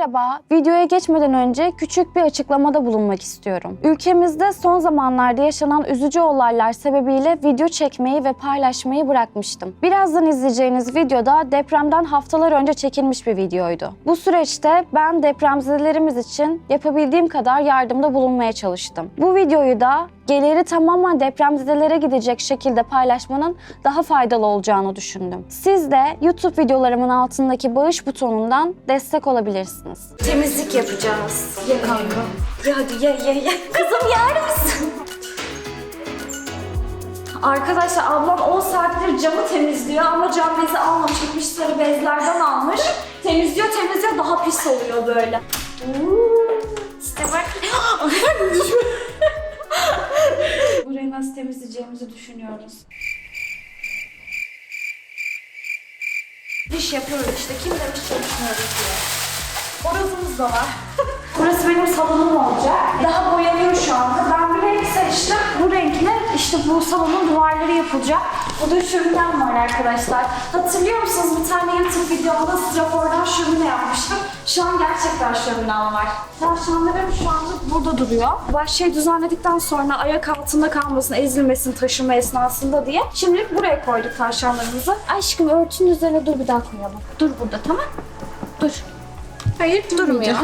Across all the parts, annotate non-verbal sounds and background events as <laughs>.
Merhaba, videoya geçmeden önce küçük bir açıklamada bulunmak istiyorum. Ülkemizde son zamanlarda yaşanan üzücü olaylar sebebiyle video çekmeyi ve paylaşmayı bırakmıştım. Birazdan izleyeceğiniz videoda depremden haftalar önce çekilmiş bir videoydu. Bu süreçte ben depremzedelerimiz için yapabildiğim kadar yardımda bulunmaya çalıştım. Bu videoyu da geliri tamamen depremzedelere gidecek şekilde paylaşmanın daha faydalı olacağını düşündüm. Siz de YouTube videolarımın altındaki bağış butonundan destek olabilirsiniz. Temizlik yapacağız. Ye kanka. Ye hadi ye ye ye. Kızım yer misin? Arkadaşlar ablam 10 saattir camı temizliyor ama cam bezi almamış. Gitmiş sarı bezlerden almış. temizliyor temizliyor daha pis oluyor böyle. İşte bak. <gasps> <laughs> Burayı nasıl temizleyeceğimizi düşünüyoruz. Diş yapıyoruz işte. Kim demiş çalışmıyoruz diye. Horozumuz da var. <laughs> Burası benim salonum olacak. Daha boyanıyor şu anda. Ben bir renk seçtim. Bu renkle işte bu salonun duvarları yapılacak. Burada şöminem var arkadaşlar. Hatırlıyor musunuz bir tane YouTube videomda strafordan şömine yapmıştım. Şu an gerçekten şöminem var. Tavşanlarım şu anda burada duruyor. Bahçeyi düzenledikten sonra ayak altında kalmasın, ezilmesin taşıma esnasında diye. Şimdilik buraya koyduk tavşanlarımızı. Aşkım örtünün üzerine dur bir daha koyalım. Dur burada tamam? Dur. Hayır Durmuyor.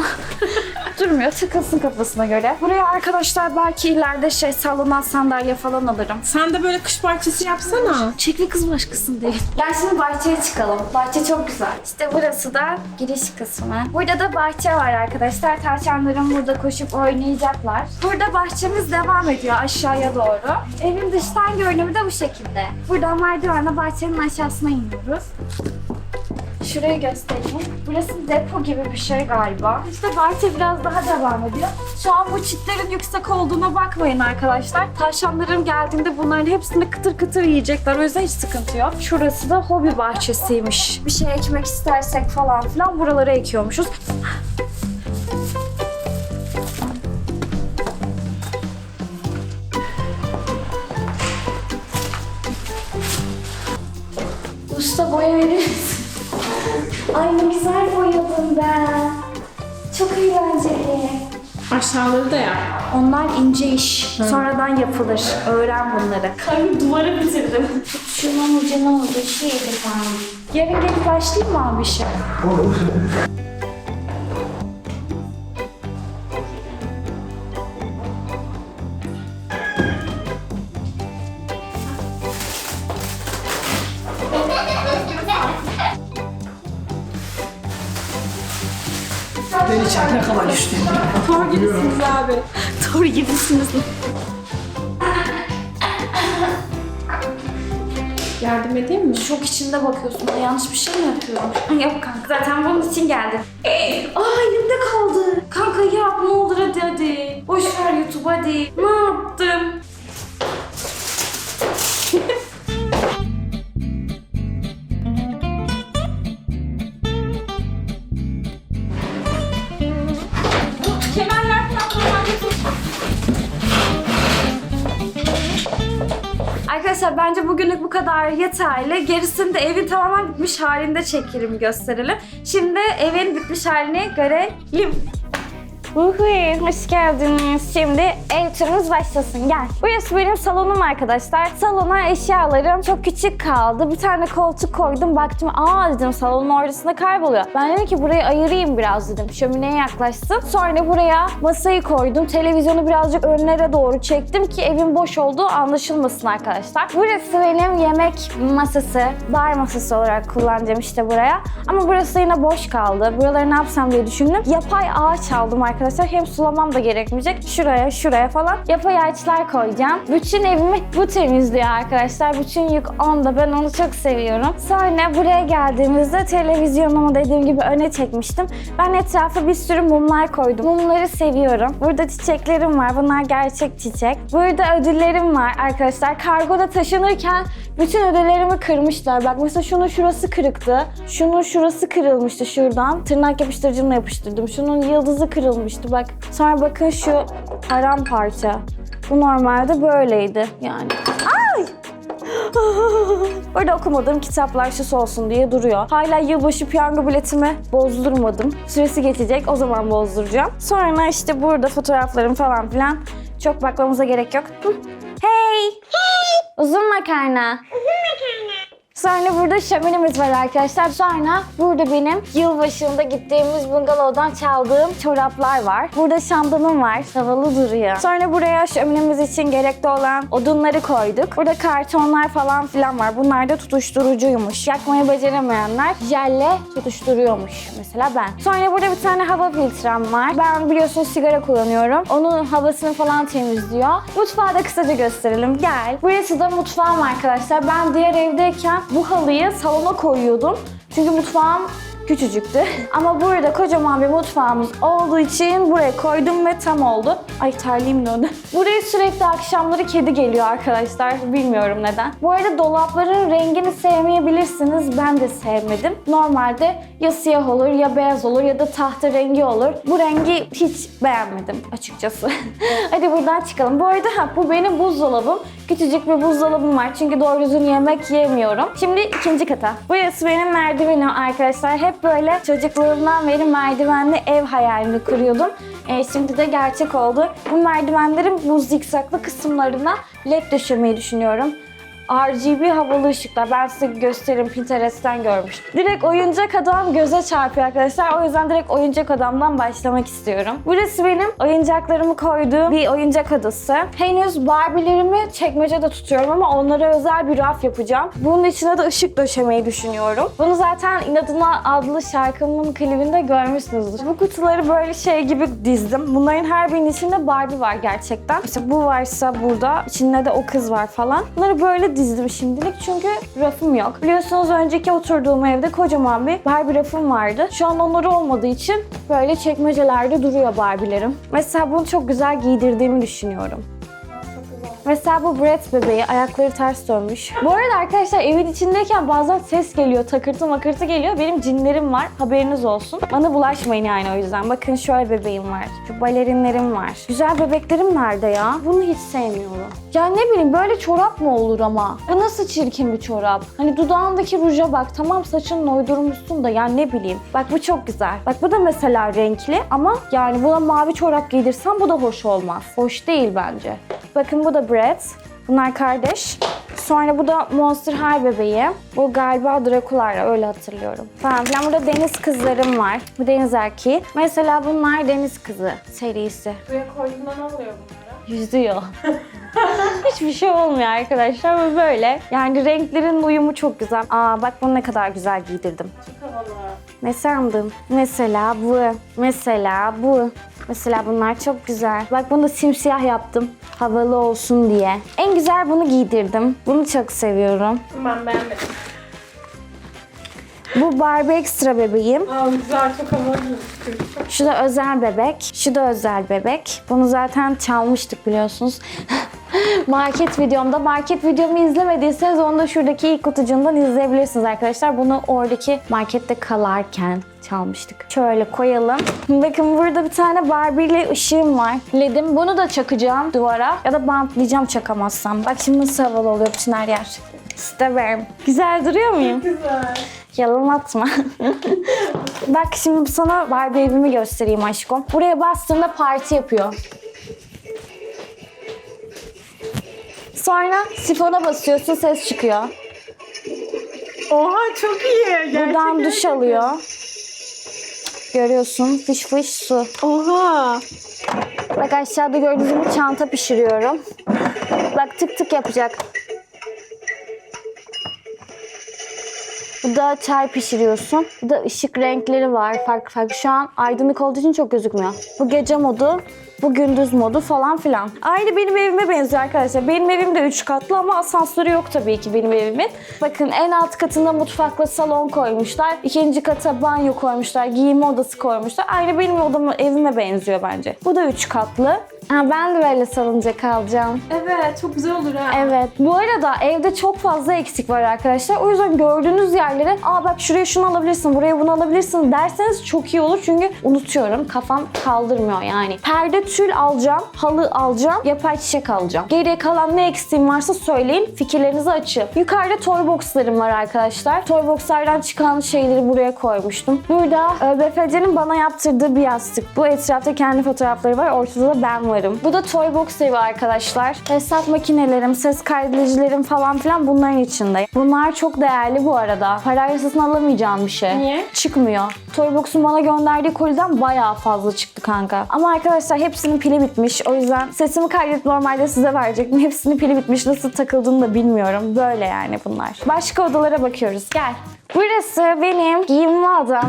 <laughs> Durmuyor. Tıkılsın kafasına göre. Buraya arkadaşlar belki ileride şey sallanan sandalye falan alırım. Sen de böyle kış parçası yapsana. Çekli kız başkasın değil. Gel şimdi bahçeye çıkalım. Bahçe çok güzel. İşte burası da giriş kısmı. Burada da bahçe var arkadaşlar. Tavşanlarım burada koşup oynayacaklar. Burada bahçemiz devam ediyor aşağıya doğru. Evin dıştan görünümü de bu şekilde. Buradan merdivenle bahçenin aşağısına iniyoruz. Şurayı göstereyim. Burası depo gibi bir şey galiba. İşte bahçe biraz daha devam ediyor. Şu an bu çitlerin yüksek olduğuna bakmayın arkadaşlar. Tavşanlarım geldiğinde bunların hepsini kıtır kıtır yiyecekler. O yüzden hiç sıkıntı yok. Şurası da hobi bahçesiymiş. Bir şey ekmek istersek falan filan buralara ekiyormuşuz. Aşağıları da yap. Onlar ince iş. Sonradan yapılır. Öğren bunları. Kanka duvarı bitirdim. Şunun ucuna oldu. Şey falan. Yarın gelip başlayayım mı abi işe? Ben kalan üstüne. Tor gibisiniz abi. Doğru gibisiniz. Yardım edeyim mi? Çok içinde bakıyorsun. Yanlış bir şey mi yapıyorum? <laughs> Yap kanka. Zaten bunun için geldim. Aa elimde kaldı. Kanka yap ne olur hadi hadi. Boş ver YouTube hadi. Ne yaptım? Arkadaşlar bence bugünlük bu kadar yeterli. Gerisini de evin tamamen bitmiş halinde çekelim gösterelim. Şimdi evin bitmiş halini görelim. Uhu, hoş geldiniz. Şimdi ev turumuz başlasın. Gel. Burası benim salonum arkadaşlar. Salona eşyalarım çok küçük kaldı. Bir tane koltuk koydum. Baktım aa dedim salonun ortasında kayboluyor. Ben dedim ki burayı ayırayım biraz dedim. Şömineye yaklaştım. Sonra buraya masayı koydum. Televizyonu birazcık önlere doğru çektim ki evin boş olduğu anlaşılmasın arkadaşlar. Burası benim yemek masası, bar masası olarak kullanacağım işte buraya. Ama burası yine boş kaldı. Buraları ne yapsam diye düşündüm. Yapay ağaç aldım arkadaşlar. Hem sulamam da gerekmeyecek. Şuraya, şuraya falan yapay ağaçlar koyacağım. Bütün evimi bu temizliyor arkadaşlar. Bütün yük onda. Ben onu çok seviyorum. Sonra buraya geldiğimizde televizyonumu dediğim gibi öne çekmiştim. Ben etrafa bir sürü mumlar koydum. Mumları seviyorum. Burada çiçeklerim var. Bunlar gerçek çiçek. Burada ödüllerim var arkadaşlar. Kargoda taşınırken bütün ödüllerimi kırmışlar. Bak mesela şunun şurası kırıktı. Şunun şurası kırılmıştı şuradan. Tırnak yapıştırıcımla yapıştırdım. Şunun yıldızı kırılmıştı. Bak sonra bakın şu paramparça. Bu normalde böyleydi yani. Ay! <laughs> Orada okumadığım kitaplar şu olsun diye duruyor. Hala yılbaşı piyango biletimi bozdurmadım. Süresi geçecek o zaman bozduracağım. Sonra işte burada fotoğraflarım falan filan. Çok bakmamıza gerek yok. Hı. Hey! Uzun makarna. Sonra burada şöminemiz var arkadaşlar. Sonra burada benim yılbaşında gittiğimiz bungalovdan çaldığım çoraplar var. Burada şamdanım var. Havalı duruyor. Sonra buraya şöminemiz için gerekli olan odunları koyduk. Burada kartonlar falan filan var. Bunlar da tutuşturucuymuş. Yakmayı beceremeyenler jelle tutuşturuyormuş. Mesela ben. Sonra burada bir tane hava filtrem var. Ben biliyorsunuz sigara kullanıyorum. Onun havasını falan temizliyor. Mutfağı da kısaca gösterelim. Gel. Burası da mutfağım arkadaşlar. Ben diğer evdeyken bu halıyı salona koyuyordum. Çünkü mutfağım küçücüktü. <laughs> Ama burada kocaman bir mutfağımız olduğu için buraya koydum ve tam oldu. Ay terliğim döndü. <laughs> Buraya sürekli akşamları kedi geliyor arkadaşlar. Bilmiyorum neden. Bu arada dolapların rengini sevmeyebilirsiniz. Ben de sevmedim. Normalde ya siyah olur ya beyaz olur ya da tahta rengi olur. Bu rengi hiç beğenmedim açıkçası. <laughs> Hadi buradan çıkalım. Bu arada ha, bu benim buzdolabım. Küçücük bir buzdolabım var çünkü doğru düzgün yemek yemiyorum. Şimdi ikinci kata. Burası benim merdivenim arkadaşlar. Hep böyle çocukluğumdan beri merdivenli ev hayalini kuruyordum. Ee, şimdi de gerçek oldu. Bu merdivenlerin bu zikzaklı kısımlarına led döşemeyi düşünüyorum. RGB havalı ışıklar. Ben size gösteririm Pinterest'ten görmüştüm. Direkt oyuncak adam göze çarpıyor arkadaşlar. O yüzden direkt oyuncak adamdan başlamak istiyorum. Burası benim oyuncaklarımı koyduğum bir oyuncak odası. Henüz Barbie'lerimi çekmecede tutuyorum ama onlara özel bir raf yapacağım. Bunun içine de ışık döşemeyi düşünüyorum. Bunu zaten İnadına adlı şarkımın klibinde görmüşsünüzdür. Bu kutuları böyle şey gibi dizdim. Bunların her birinin içinde Barbie var gerçekten. İşte bu varsa burada, içinde de o kız var falan. Bunları böyle dizdim şimdilik çünkü rafım yok. Biliyorsunuz önceki oturduğum evde kocaman bir Barbie rafım vardı. Şu an onları olmadığı için böyle çekmecelerde duruyor Barbie'lerim. Mesela bunu çok güzel giydirdiğimi düşünüyorum. Mesela bu Brett bebeği ayakları ters dönmüş. Bu arada arkadaşlar evin içindeyken bazen ses geliyor, takırtı makırtı geliyor. Benim cinlerim var, haberiniz olsun. Bana bulaşmayın yani o yüzden. Bakın şöyle bebeğim var, şu balerinlerim var. Güzel bebeklerim nerede ya? Bunu hiç sevmiyorum. Ya ne bileyim böyle çorap mı olur ama? Bu nasıl çirkin bir çorap? Hani dudağındaki ruja bak. Tamam saçını uydurmuşsun da yani ne bileyim. Bak bu çok güzel. Bak bu da mesela renkli ama yani buna mavi çorap giydirsem bu da hoş olmaz. Hoş değil bence. Bakın bu da Brett. Bunlar kardeş. Sonra bu da Monster High bebeği. Bu galiba Dracula'yla öyle hatırlıyorum. Falan filan. Burada deniz kızlarım var. Bu deniz erkeği. Mesela bunlar deniz kızı serisi. Buraya koyduğunda ne oluyor bunlara? Yüzüyor. <laughs> Hiçbir şey olmuyor arkadaşlar. Bu böyle. Yani renklerin uyumu çok güzel. Aa bak bunu ne kadar güzel giydirdim. Çok havalı. Ne sandım? Mesela bu. Mesela bu. Mesela bunlar çok güzel. Bak bunu da simsiyah yaptım. Havalı olsun diye. En güzel bunu giydirdim. Bunu çok seviyorum. Ben beğenmedim. Bu Barbie Extra bebeğim. Aa güzel çok havalı gözüküyor. Şu da özel bebek. Şu da özel bebek. Bunu zaten çalmıştık biliyorsunuz. <laughs> market videomda. Market videomu izlemediyseniz onu da şuradaki ilk kutucuğundan izleyebilirsiniz arkadaşlar. Bunu oradaki markette kalarken çalmıştık. Şöyle koyalım. Bakın burada bir tane Barbie'li ışığım var. Ledim. Bunu da çakacağım duvara. Ya da bantlayacağım çakamazsam. Bak şimdi nasıl havalı oluyor bütün her yer. Severim. Güzel duruyor muyum? güzel. Yalan atma. <laughs> Bak şimdi sana Barbie evimi göstereyim aşkım. Buraya bastığında parti yapıyor. Sonra sifona basıyorsun ses çıkıyor. Oha çok iyi. Buradan duş alıyor. Görüyorsun fış fış su. Oha. Bak aşağıda gördüğünüz gibi çanta pişiriyorum. Bak tık tık yapacak. Bu da çay pişiriyorsun. Bu da ışık renkleri var farklı farklı. Şu an aydınlık olduğu için çok gözükmüyor. Bu gece modu, bu gündüz modu falan filan. Aynı benim evime benziyor arkadaşlar. Benim evim de 3 katlı ama asansörü yok tabii ki benim evimin. Bakın en alt katında mutfakla salon koymuşlar. İkinci kata banyo koymuşlar. Giyinme odası koymuşlar. Aynı benim odama, evime benziyor bence. Bu da 3 katlı. Ha, ben de böyle salıncak alacağım. Evet çok güzel olur ha. Evet. Bu arada evde çok fazla eksik var arkadaşlar. O yüzden gördüğünüz yerlere aa bak şuraya şunu alabilirsin, buraya bunu alabilirsin derseniz çok iyi olur. Çünkü unutuyorum. Kafam kaldırmıyor yani. Perde tül alacağım, halı alacağım, yapay çiçek alacağım. Geriye kalan ne eksiğim varsa söyleyin, fikirlerinizi açın. Yukarıda toy boxlarım var arkadaşlar. Toy boxlardan çıkan şeyleri buraya koymuştum. Burada ÖBFC'nin bana yaptırdığı bir yastık. Bu etrafta kendi fotoğrafları var, ortada da ben varım. Bu da toy box evi arkadaşlar. Hesap makinelerim, ses kaydedicilerim falan filan bunların içinde. Bunlar çok değerli bu arada. Parayla satın alamayacağım bir şey. Niye? Çıkmıyor. Toybox'un bana gönderdiği koliden bayağı fazla çıktı kanka. Ama arkadaşlar hepsinin pili bitmiş. O yüzden sesimi kaydedip normalde size verecektim. Hepsinin pili bitmiş. Nasıl takıldığını da bilmiyorum. Böyle yani bunlar. Başka odalara bakıyoruz. Gel. Burası benim giyinme odam.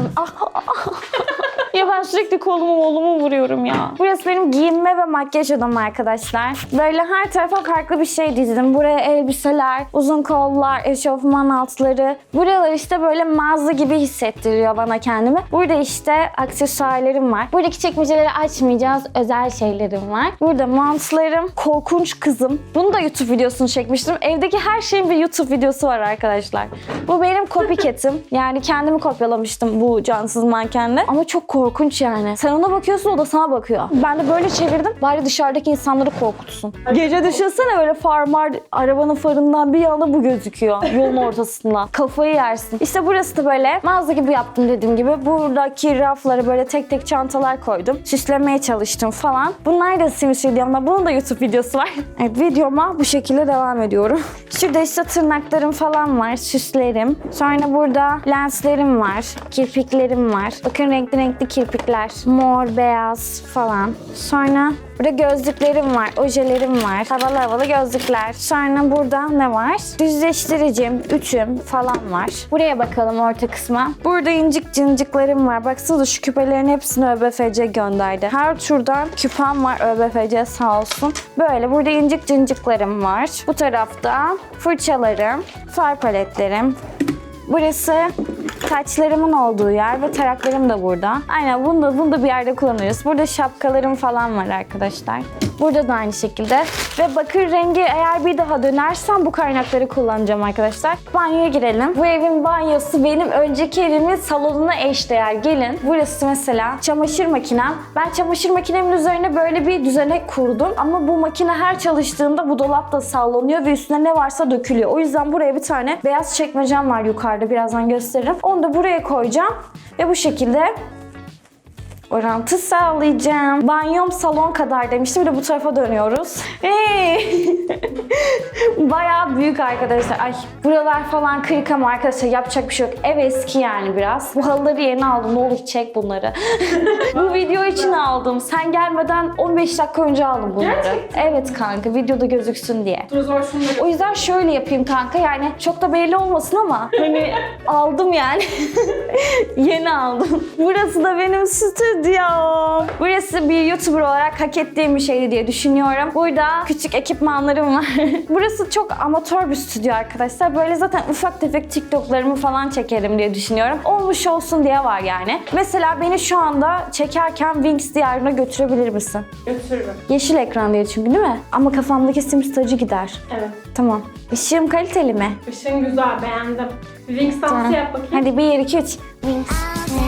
Ya ben sürekli kolumu molumu vuruyorum ya. Burası benim giyinme ve makyaj odam arkadaşlar. Böyle her tarafa farklı bir şey dizdim. Buraya elbiseler, uzun kollar, eşofman altları. Buralar işte böyle mağaza gibi hissettiriyor bana kendimi. Burada işte aksesuarlarım var. Buradaki çekmeceleri açmayacağız. Özel şeylerim var. Burada montlarım. Korkunç kızım. Bunu da YouTube videosunu çekmiştim. Evdeki her şeyin bir YouTube videosu var arkadaşlar. Bu benim copycat'im. Yani kendimi kopyalamıştım bu cansız mankenle. Ama çok korkunç yani. Sen ona bakıyorsun o da sana bakıyor. Ben de böyle çevirdim. Bari dışarıdaki insanları korkutsun. Gece düşünsene böyle farmar arabanın farından bir yana bu gözüküyor. Yolun ortasında. <laughs> Kafayı yersin. İşte burası da böyle mağaza gibi yaptım dediğim gibi. Buradaki raflara böyle tek tek çantalar koydum. Süslemeye çalıştım falan. Bunlar da Sims videomda. Bunun da YouTube videosu var. <laughs> Evet videoma bu şekilde devam ediyorum. Şurada işte tırnaklarım falan var. Süslerim. Sonra burada lenslerim var. Kirpiklerim var. Bakın renkli renkli kirpikler. Mor, beyaz falan. Sonra burada gözlüklerim var. Ojelerim var. Havalı havalı gözlükler. Sonra burada ne var? Düzleştiricim, ütüm falan var. Buraya bakalım orta kısma. Burada incik cinciklerim var. Baksana şu küpelerin hepsini ÖBFC gönderdi. Her türden küpem var ÖBFC sağ olsun. Böyle burada incik cinciklerim var. Bu tarafta fırçalarım, far paletlerim, Burası saçlarımın olduğu yer ve taraklarım da burada. Aynen bunu da, bunu da bir yerde kullanırız. Burada şapkalarım falan var arkadaşlar. Burada da aynı şekilde. Ve bakır rengi eğer bir daha dönersem bu kaynakları kullanacağım arkadaşlar. Banyoya girelim. Bu evin banyosu benim önceki evimin salonuna eşdeğer. Gelin. Burası mesela çamaşır makinem. Ben çamaşır makinemin üzerine böyle bir düzenek kurdum. Ama bu makine her çalıştığında bu dolap da sallanıyor ve üstüne ne varsa dökülüyor. O yüzden buraya bir tane beyaz çekmecem var yukarıda. Birazdan gösteririm. Onu da buraya koyacağım. Ve bu şekilde orantı sağlayacağım. Banyom salon kadar demiştim. Bir de bu tarafa dönüyoruz. Hey! <laughs> Bayağı büyük arkadaşlar. Ay buralar falan kırık ama arkadaşlar yapacak bir şey yok. Ev eski yani biraz. Bu halıları yeni aldım. Ne olur çek bunları. <laughs> bu video için aldım. Sen gelmeden 15 dakika önce aldım bunları. Gerçekten? Evet kanka videoda gözüksün diye. O yüzden şöyle yapayım kanka yani çok da belli olmasın ama hani <laughs> aldım yani. Yeni aldım. Burası da benim stüdyom. Burası bir YouTuber olarak hak ettiğim bir şeydi diye düşünüyorum. Burada küçük ekipmanlarım var. <laughs> Burası çok amatör bir stüdyo arkadaşlar. Böyle zaten ufak tefek TikTok'larımı falan çekerim diye düşünüyorum. Olmuş olsun diye var yani. Mesela beni şu anda çekerken Wings diyarına götürebilir misin? götürürüm. Yeşil ekran diye çünkü değil mi? Ama kafamdaki Sims tacı gider. Evet. Tamam. Işığım kaliteli mi? Işın güzel beğendim. Wings dansı yap bakayım. Hadi 1, 2, 3. Sonra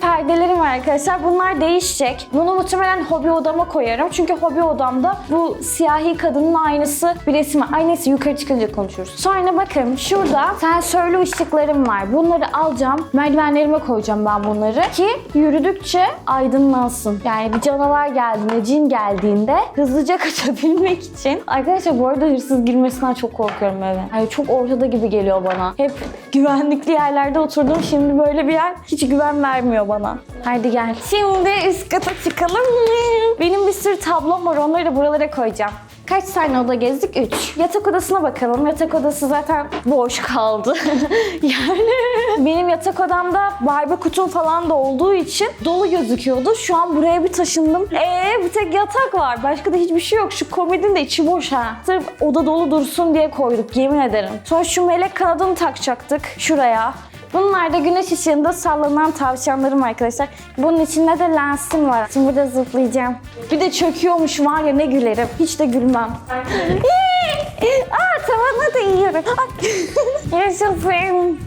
perdelerim var arkadaşlar. Bunlar değişecek. Bunu muhtemelen hobi odama koyarım. Çünkü hobi odamda bu siyahi kadının aynısı bir resim var. Ay neyse yukarı çıkınca konuşuruz. Sonra bakın şurada sensörlü ışıklarım var. Bunları alacağım. Merdivenlerime koyacağım ben bunları. Ki yürüdükçe aydınlansın. Yani bir canavar geldiğinde, cin geldiğinde hızlıca <laughs> kaçabilmek için. Arkadaşlar bu arada hırsız girmesinden çok korkuyorum eve. Yani çok ortada gibi geliyor bana. Hep güvenlikli yerlerde oturdum. Şimdi böyle bir yer hiç güven vermiyor bana. Haydi gel. Şimdi üst kata çıkalım. Benim bir sürü tablom var. Onları da buralara koyacağım. Kaç tane oda gezdik? 3. Yatak odasına bakalım. Yatak odası zaten boş kaldı. <laughs> yani benim yatak odamda Barbie kutum falan da olduğu için dolu gözüküyordu. Şu an buraya bir taşındım. Eee bir tek yatak var. Başka da hiçbir şey yok. Şu komodin de içi boş ha. Sırf oda dolu dursun diye koyduk yemin ederim. Sonra şu melek kanadını takacaktık şuraya. Bunlar da güneş ışığında sallanan tavşanlarım arkadaşlar. Bunun içinde de lensim var. Şimdi burada zıplayacağım. Bir de çöküyormuş var ya ne gülerim. Hiç de gülmem. <laughs> Aa tavana da yiyorum. <laughs> Yaşasın.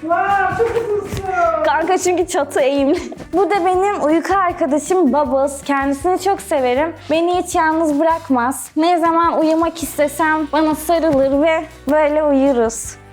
Wow, çok hızlısın. Kanka Kanka çünkü çatı eğimli. Bu da benim uyku arkadaşım Bubbles. Kendisini çok severim. Beni hiç yalnız bırakmaz. Ne zaman uyumak istesem bana sarılır ve böyle uyuruz.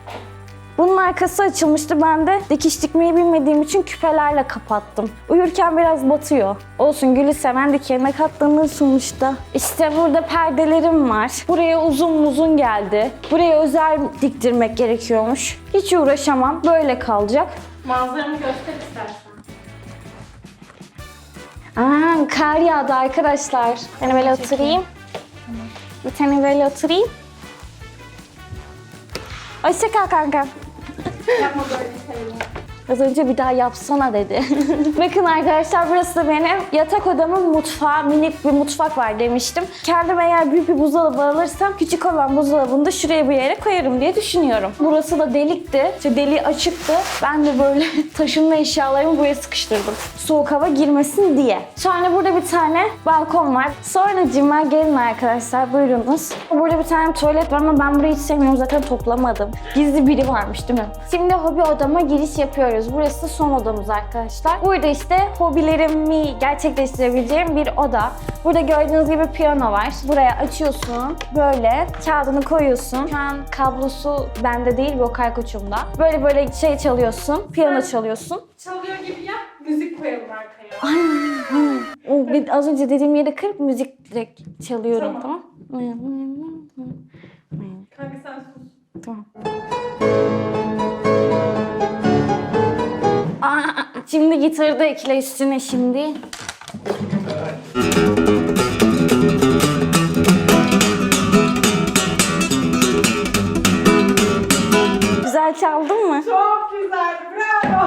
Bunun arkası açılmıştı. Ben de dikiş dikmeyi bilmediğim için küpelerle kapattım. Uyurken biraz batıyor. Olsun gülü seven dikenine katlanır sonuçta. İşte burada perdelerim var. Buraya uzun uzun geldi. Buraya özel diktirmek gerekiyormuş. Hiç uğraşamam. Böyle kalacak. Manzaramı göster istersen. Aa, kar yağdı arkadaşlar. Ben böyle oturayım. Bir tane böyle oturayım. Hoşça kal kanka. Yapma böyle şeyleri. Az önce bir daha yapsana dedi. <laughs> Bakın arkadaşlar burası da benim yatak odamın mutfağı. Minik bir mutfak var demiştim. Kendim eğer büyük bir buzdolabı alırsam küçük olan buzdolabını da şuraya bir yere koyarım diye düşünüyorum. Burası da delikti. İşte deliği açıktı. Ben de böyle <laughs> taşınma eşyalarımı buraya sıkıştırdım. Soğuk hava girmesin diye. Sonra burada bir tane balkon var. Sonra cima gelin arkadaşlar buyurunuz. Burada bir tane tuvalet var ama ben burayı hiç sevmiyorum zaten toplamadım. Gizli biri varmış değil mi? Şimdi hobi odama giriş yapıyoruz. Burası son odamız arkadaşlar. Burada işte hobilerimi gerçekleştirebileceğim bir oda. Burada gördüğünüz gibi piyano var. Buraya açıyorsun. Böyle kağıdını koyuyorsun. Şu an kablosu bende değil vokal koçumda. Böyle böyle şey çalıyorsun. Piyano çalıyorsun. Çalıyor gibi yap, müzik koyalım arkaya. Bir- az önce dediğim yere kırıp müzik direkt çalıyorum Tamam. tamam. Kanka sen sus. Tamam. Şimdi gitarı da ekle üstüne şimdi. Güzel çaldın mı? Çok güzel, bravo.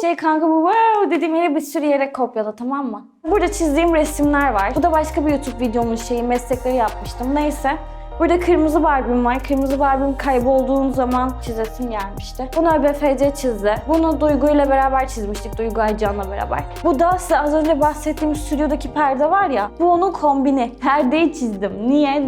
Şey kanka bu wow dediğim yere bir sürü yere kopyala tamam mı? Burada çizdiğim resimler var. Bu da başka bir YouTube videomun şeyi meslekleri yapmıştım. Neyse. Burada kırmızı Barbie'm var. Kırmızı Barbie'm kaybolduğum zaman çizesim gelmişti. Bunu ÖBFC çizdi. Bunu Duygu ile beraber çizmiştik. Duygu Aycan'la beraber. Bu da size az önce bahsettiğim stüdyodaki perde var ya. Bu onun kombini. Perdeyi çizdim. Niye?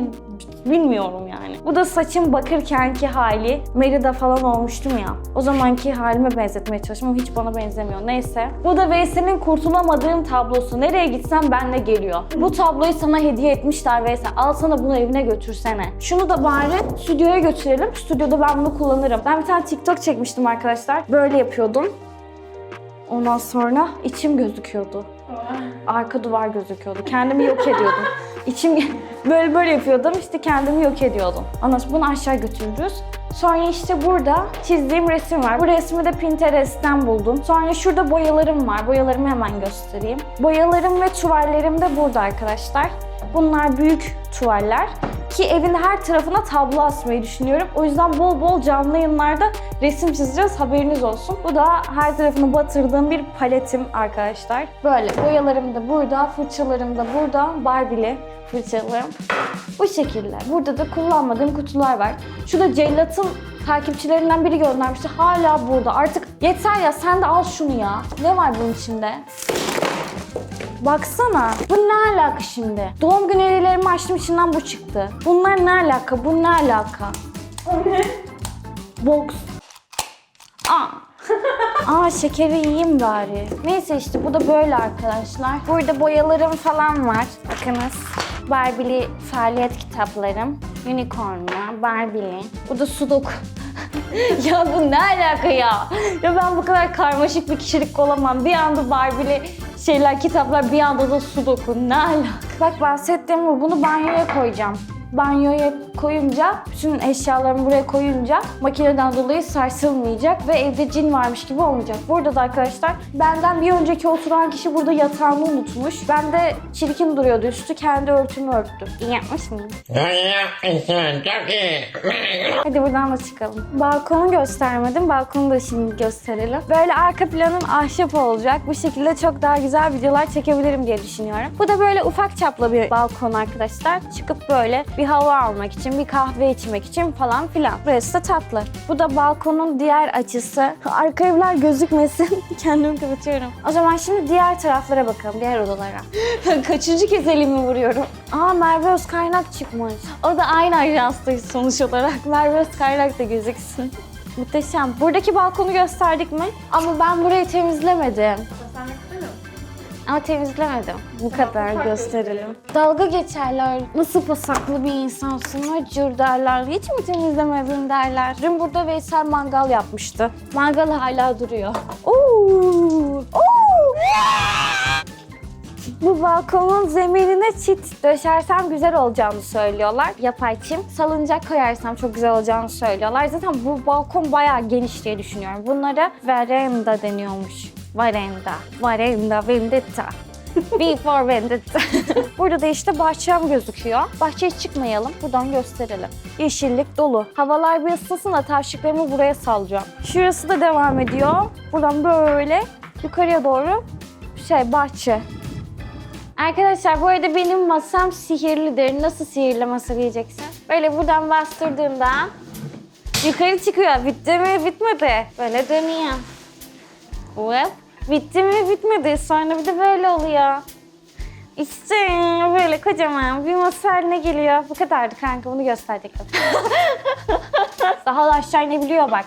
Bilmiyorum yani. Bu da saçım bakırkenki hali. Merida falan olmuştum ya. O zamanki halime benzetmeye çalıştım ama hiç bana benzemiyor. Neyse. Bu da Veysel'in kurtulamadığım tablosu. Nereye gitsem benle geliyor. Bu tabloyu sana hediye etmişler Veysel. Al sana bunu evine götürsene. Şunu da bari stüdyoya götürelim. Stüdyoda ben bunu kullanırım. Ben bir tane TikTok çekmiştim arkadaşlar. Böyle yapıyordum. Ondan sonra içim gözüküyordu arka duvar gözüküyordu. Kendimi yok ediyordum. <laughs> İçim <laughs> böyle böyle yapıyordum işte kendimi yok ediyordum. Sonra bunu aşağı götürürüz. Sonra işte burada çizdiğim resim var. Bu resmi de Pinterest'ten buldum. Sonra şurada boyalarım var. Boyalarımı hemen göstereyim. Boyalarım ve tuvallerim de burada arkadaşlar. Bunlar büyük tuvaller. Ki evin her tarafına tablo asmayı düşünüyorum. O yüzden bol bol canlı yayınlarda resim çizeceğiz. Haberiniz olsun. Bu da her tarafını batırdığım bir paletim arkadaşlar. Böyle boyalarım da burada, fırçalarım da burada. Barbie'li fırçalarım. Bu şekilde. Burada da kullanmadığım kutular var. Şu da Cellat'ın takipçilerinden biri göndermişti. Hala burada. Artık yeter ya sen de al şunu ya. Ne var bunun içinde? Baksana. Bu ne alaka şimdi? Doğum günü hediyelerimi açtım içinden bu çıktı. Bunlar ne alaka? Bu ne alaka? O ne? Box. Aa. <laughs> Aa şekeri yiyeyim bari. Neyse işte bu da böyle arkadaşlar. Burada boyalarım falan var. Bakınız. Barbie'li faaliyet kitaplarım. Unicorn'la, Barbie'li. Bu da sudoku. <laughs> ya bu ne alaka ya? Ya ben bu kadar karmaşık bir kişilik olamam. Bir anda Barbie'li şeyler, kitaplar, bir anda da sudoku. Ne alaka? Bak bahsettiğim bu. Bunu banyoya koyacağım. Banyoya koyunca, bütün eşyalarımı buraya koyunca makineden dolayı sarsılmayacak ve evde cin varmış gibi olmayacak. Burada da arkadaşlar benden bir önceki oturan kişi burada yatağını unutmuş. Ben de çirkin duruyordu üstü, kendi örtümü örttüm. İyi yapmış mıyım? Çok iyi. Hadi buradan da çıkalım. Balkonu göstermedim. Balkonu da şimdi gösterelim. Böyle arka planım ahşap olacak. Bu şekilde çok daha güzel videolar çekebilirim diye düşünüyorum. Bu da böyle ufak çaplı bir balkon arkadaşlar. Çıkıp böyle bir hava almak için, bir kahve içmek için falan filan. Burası da tatlı. Bu da balkonun diğer açısı. Arka evler gözükmesin. <laughs> Kendimi kapatıyorum. O zaman şimdi diğer taraflara bakalım. Diğer odalara. <laughs> Kaçıncı kez elimi vuruyorum? Aa Merve Özkaynak çıkmış. O da aynı ajanstayız sonuç olarak. Merve Özkaynak da gözüksün. Muhteşem. Buradaki balkonu gösterdik mi? Ama ben burayı temizlemedim. Ama temizlemedim. Bu kadar gösterelim. Dalga geçerler. Nasıl pasaklı bir insansın hacır derler. Hiç mi temizlemedin derler. Dün burada Veysel mangal yapmıştı. Mangal hala duruyor. Oo! Oo! Bu balkonun zeminine çit döşersem güzel olacağını söylüyorlar. Yapay çim. Salıncak koyarsam çok güzel olacağını söylüyorlar. Zaten bu balkon bayağı geniş diye düşünüyorum. Bunlara veranda deniyormuş. Veranda. Veranda vendetta. <laughs> Before vendetta. <laughs> Burada da işte bahçem gözüküyor. Bahçeye çıkmayalım. Buradan gösterelim. Yeşillik dolu. Havalar bir ısınsın da taşlıklarımı buraya salacağım. Şurası da devam ediyor. Buradan böyle yukarıya doğru şey bahçe. Arkadaşlar bu arada benim masam sihirlidir. Nasıl sihirli masa diyeceksin? Böyle buradan bastırdığında yukarı çıkıyor. Bitti mi? Bitmedi. Böyle dönüyor. Hop. Bitti mi? Bitmedi. Sonra bir de böyle oluyor. İşte böyle kocaman bir masa haline geliyor. Bu kadardı kanka bunu gösterecektim. <laughs> Daha da aşağı inebiliyor bak.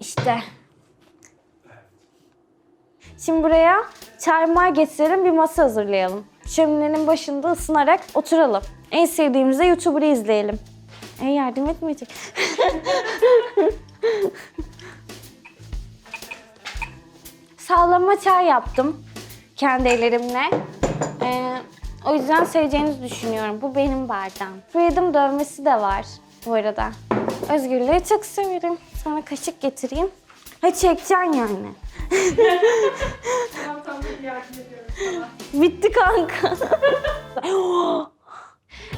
İşte. Şimdi buraya çarmıha getirelim bir masa hazırlayalım. Şöminenin başında ısınarak oturalım. En sevdiğimizde YouTuber'ı izleyelim. E yardım etmeyecek. <laughs> Sağlama çay yaptım kendi ellerimle. Ee, o yüzden seveceğinizi düşünüyorum. Bu benim bardağım. Freedom dövmesi de var bu arada. Özgürlüğü çok severim. Sana kaşık getireyim. Ha çekeceksin yani. Bitti kanka. <laughs>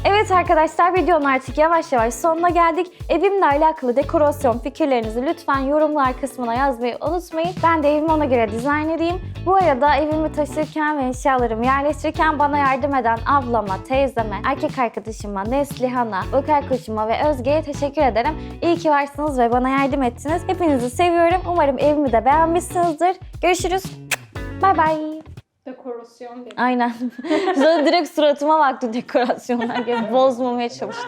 Evet arkadaşlar videonun artık yavaş yavaş sonuna geldik. Evimle alakalı dekorasyon fikirlerinizi lütfen yorumlar kısmına yazmayı unutmayın. Ben de evimi ona göre dizayn edeyim. Bu arada evimi taşırken ve eşyalarımı yerleştirirken bana yardım eden ablama, teyzeme, erkek arkadaşıma, Neslihan'a, Öker Koçuma ve Özge'ye teşekkür ederim. İyi ki varsınız ve bana yardım ettiniz. Hepinizi seviyorum. Umarım evimi de beğenmişsinizdir. Görüşürüz. Bay bay. Dekorasyon benim. Aynen. <laughs> Sonra direkt suratıma baktı dekorasyonlar gibi bozmamaya çalıştı.